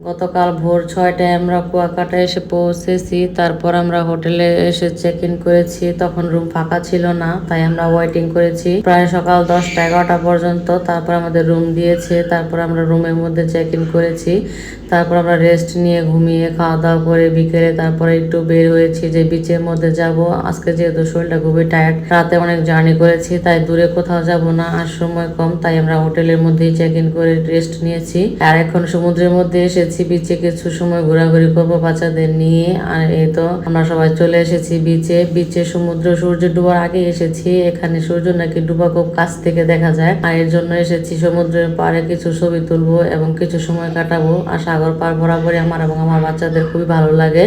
গতকাল ভোর ছয়টায় আমরা কুয়াকাটা এসে পৌঁছেছি, তারপর আমরা হোটেলে এসে চেক ইন করেছি, তখন রুম ফাঁকা ছিল না, তাই আমরা ওয়েটিং করেছি। প্রায় সকাল দশটা এগারোটা পর্যন্ত তারপর আমাদের রুম দিয়েছে, তারপর আমরা রুমের মধ্যে চেক ইন করেছি। তারপর আমরা রেস্ট নিয়ে ঘুমিয়ে খাওয়া দাওয়া করে বিকেলে তারপরে একটু বের হয়েছি যে বিচের মধ্যে যাব। আজকে যেহেতু শরীরটা খুবই টায়ার্ড রাতে অনেক জার্নি করেছি, তাই দূরে কোথাও যাব না, আর সময় কম, তাই আমরা হোটেলের মধ্যেই চেক ইন করে রেস্ট নিয়েছি। আর এখন সমুদ্রের মধ্যে এসেছি বিচে কিছু সময় ঘোরাঘুরি করব বাচ্চাদের নিয়ে। আর এই তো আমরা সবাই চলে এসেছি বিচে বিচে সমুদ্র, সূর্য ডুবার আগে এসেছি। এখানে সূর্য নাকি ডুবা খুব কাছ থেকে দেখা যায়। আর এর জন্য এসেছি সমুদ্রের পাড়ে কিছু ছবি তুলবো এবং কিছু সময় কাটাবো। আর সাগর পার বরাবরই আমার এবং আমার বাচ্চাদের খুবই ভালো লাগে।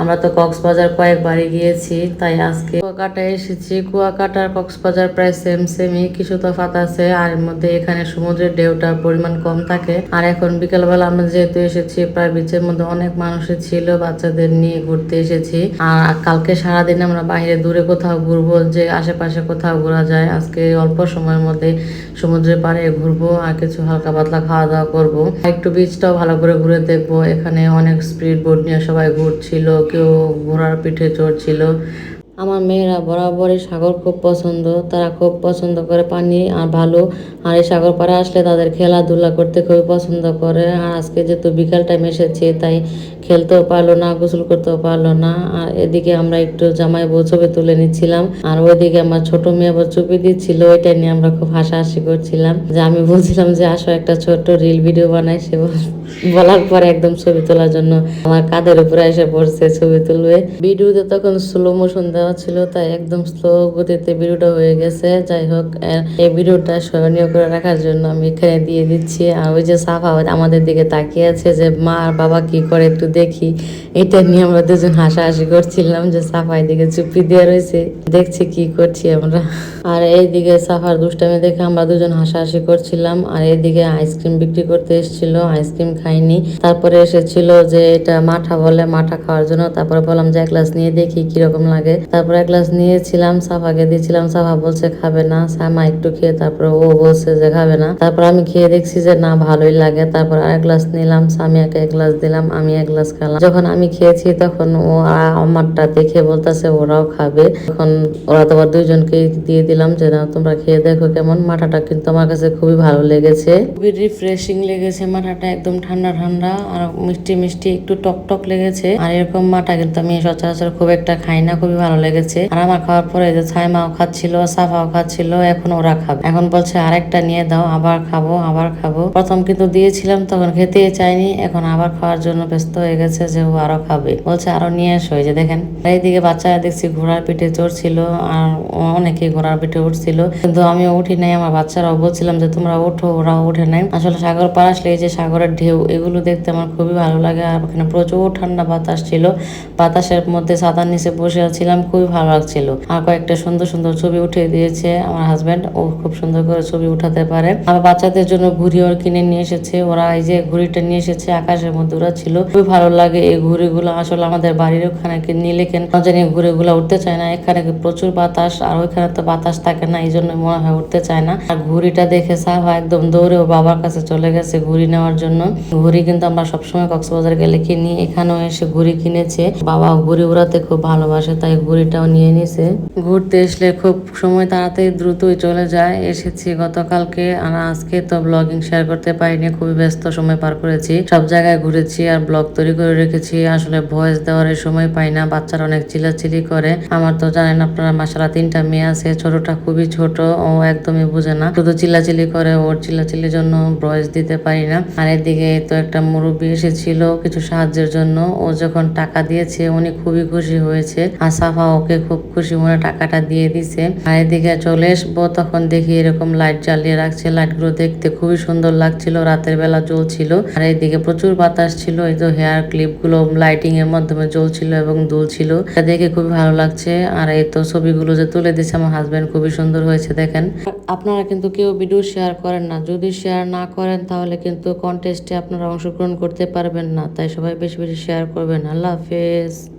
আমরা তো কক্সবাজার কয়েকবারই গিয়েছি, তাই আজকে কুয়াকাটায় এসেছি। কুয়াকাটার কক্সবাজার প্রায় সেম সেমই কিছু তফাৎ আছে। আর মধ্যে এখানে সমুদ্রের ঢেউটার পরিমাণ কম থাকে। আর এখন বিকেলবেলা আমরা যেহেতু এসেছি, প্রায় বিচের মধ্যে অনেক মানুষই ছিল, বাচ্চাদের নিয়ে ঘুরতে এসেছি। আর কালকে সারাদিন আমরা বাইরে, দূরে কোথাও ঘুরবো, যে আশেপাশে কোথাও ঘোরা যায়, আজকে অল্প সময়ের মধ্যে সমুদ্রের পাড়ে ঘুরবো, আর কিছু হালকা পাতলা খাওয়া দাওয়া করব একটু বিচটাও ভালো করে ঘুরে দেখব, এখানে অনেক স্পিড বোট নিয়ে সবাই ঘুরছিল, কেউ ঘোড়ার পিঠে চড়ছিল। আমার মেয়েরা বরাবরই সাগর খুব পছন্দ। তারা খুব পছন্দ করে পানি আর ভালো। আর এই সাগর পাড়ে আসলে তাদের খেলাধুলা করতে খুবই পছন্দ করে। আর আজকে যেহেতু বিকাল টাইম এসেছে, তাই খেলতেও পারল না, গোসল করতেও পারল না। আর এদিকে আমরা একটু জামাই বউ ছবি তুলে নিচ্ছিলাম। আর ওইদিকে আমার ছোট মেয়ে আবার চুপি দিচ্ছিল। ওইটা নিয়ে আমরা খুব হাসাহাসি করছিলাম। যে আমি বলছিলাম যে, আসো একটা ছোট্ট রিল ভিডিও বানাই। সে বলার পরে একদম ছবি তোলার জন্য আমার কাঁধের উপরে এসে পড়ছে ছবি তুলবে। ভিডিওতে তখন স্লো মোশন দেওয়া ছিল, তাই একদম স্লো গতিতে ভিডিওটা হয়ে গেছে। যাই হোক এই ভিডিওটা স্মরণীয় করে রাখার জন্য আমি এখানে দিয়ে দিচ্ছি। আর ওই যে সাফা আমাদের দিকে তাকিয়ে আছে যে, মা আর বাবা কি করে একটু দেখি। এটা নিয়ে আমরা দুজন হাসাহাসি করছিলাম যে, সাফা এদিকে চুপি দিয়ে রয়েছে, দেখছি কি করছি আমরা। আর এইদিকে সাফার দুষ্টামি দেখে আমরা দুজন হাসাহাসি করছিলাম। আর এইদিকে আইসক্রিম বিক্রি করতে এসেছিল। আইসক্রিম খাইনি। তারপরে এসেছিল যে এটা মাঠা বলে, মাঠা খাওয়ার জন্য। তারপরে বললাম যে, এক গ্লাস নিয়ে দেখি কীরকম লাগে। তারপরে এক গ্লাস নিয়েছিলাম, সাফাকে দিয়েছিলাম। সাফা বলছে, খাবে না। সামা একটু খেয়ে তারপরে ও বলছে যে, খাবে না। তারপর আমি খেয়ে দেখছি যে, না, ভালোই লাগে। তারপর আরেক গ্লাস নিলাম সামিয়াকে এক গ্লাস দিলাম, আমি এক গ্লাস খেলাম। যখন আমি খেয়েছি তখন ও আমারটা দেখে বলতেছে, ওরাও খাবে। তখন ওরা তোমার দুইজনকে দিয়ে দিলাম যে, না, তোমরা খেয়ে দেখো কেমন। মাঠাটা কিন্তু আমার কাছে খুবই ভালো লেগেছে। খুবই রিফ্রেশিং লেগেছে মাঠাটা, একদম ঠান্ডা ঠান্ডা ঠান্ডা আর মিষ্টি মিষ্টি একটু টক টক লেগেছে। আর এরকম মাঠা কিন্তু আমি সচরাচর খুব একটা খাই না, খুবই ভালো লেগেছে। আর আমার খাওয়ার পরে যে ছাইমাও খাচ্ছিল, সাফাও খাচ্ছিল, এখন ওরা খাবে। এখন বলছে, আরেকটা নিয়ে দাও, আবার খাব আবার খাব। প্রথম কিন্তু দিয়েছিলাম, তখন খেতে চাইনি। এখন আবার খাওয়ার জন্য ব্যস্ত হয়ে গেছে যে ও আরও খাবে। বলছে, আরও নিয়ে এই যে দেখেন। এইদিকে বাচ্চারা দেখছি ঘোড়ার পিঠে চড়ছিল, আর অনেকে ঘোড়ার পিঠে উঠছিল। কিন্তু আমিও উঠি নাই, আমার বাচ্চারাও বলছিলাম যে, তোমরা ওঠো, ওরাও উঠে নাই। আসলে সাগর পার আসলে এই যে সাগরের ঢেউ এগুলো দেখতে আমার খুবই ভালো লাগে। আর ওখানে প্রচুর ঠান্ডা বাতাস ছিল। বাতাসের মধ্যে ছাতার নিচে বসে ছিলাম খুবই ভালো লাগছিল। আর কয়েকটা সুন্দর সুন্দর ছবি উঠিয়ে দিয়েছে আমার হাজবেন্ড ও খুব সুন্দর করে ছবি উঠাতে পারে। আমার বাচ্চাদের জন্য ঘুড়ি ওর কিনে নিয়ে এসেছে। ওরা এই যে ঘুড়িটা নিয়ে এসেছে, আকাশের মধ্যে ওরা ছিল। খুবই ভালো লাগে এই ঘুড়িগুলো। আসলে আমাদের বাড়ির ওখানে নিলে কেন জানি ঘুড়িগুলো উঠতে চায় না। এখানে প্রচুর বাতাস, আর ওইখানে তো বাতাস থাকে না এই জন্য মনে হয় উঠতে চায় না। আর ঘুড়িটা দেখে সাহা একদম দৌড়ে ও বাবার কাছে চলে গেছে ঘুড়ি নেওয়ার জন্য। ঘুড়ি কিন্তু আমরা সবসময় কক্সবাজার গেলে কিনি। এখানেও এসে ঘুড়ি কিনেছে। বাবা ঘুড়ি উড়াতে খুব ভালোবাসে, তাই ঘুড়িটাও নিয়ে নিছে। ঘুরতে আসলে খুব সময় তাড়াতাড়ি দ্রুতই চলে যায়। এসেছি গতকালকে, আর আজকে তো ব্লগিং শেয়ার করতে পারিনি, খুবই ব্যস্ত সময় পার করেছি। সব জায়গায় ঘুরেছি আর ব্লগ তৈরি করে রেখেছি। আসলে ভয়েস দেওয়ার সময় পাই না, বাচ্চারা অনেক চিল্লাচিলি করে। আমার তো জানেন আপনারা মাসারা তিনটা মেয়ে আছে, ছোটটা খুবই ছোট, ও একদমই বুঝে না। শুধু চিল্লাচিলি করে, ওর চিল্লাচিলির জন্য ভয়েস দিতে পারি না। আর এদিকে তো একটা মুরব্বী এসেছিল কিছু সাহায্যের জন্য। ও যখন টাকা দিয়েছে, উনি খুবই খুশি হয়েছে। আর সাফা ওকে খুব খুশি মনে টাকাটা দিয়ে দিছে আর এদিকে চলে আসব, তখন দেখি এরকম লাইট জ্বালিয়ে রাখছে। লাইটগুলো দেখতে খুবই সুন্দর লাগছিল, রাতের বেলা জ্বলছিল। আর এইদিকে প্রচুর বাতাস ছিল, এই তো হেয়ার ক্লিপগুলো লাইটিং এর মাধ্যমে জ্বলছিল এবং দুলছিল। এটা দেখে খুবই ভালো লাগছে। আর এই তো ছবিগুলো যে তুলে দিচ্ছে আমার হাজবেন্ড খুবই সুন্দর হয়েছে, দেখেন। আপনারা কিন্তু কেউ ভিডিও শেয়ার করেন না। যদি শেয়ার না করেন, তাহলে কিন্তু কন্টেস্টে আপনারা অংশগ্রহণ করতে পারবেন না তাই সবাই বেশি বেশি শেয়ার করবেন। আল্লাহ হাফেজ।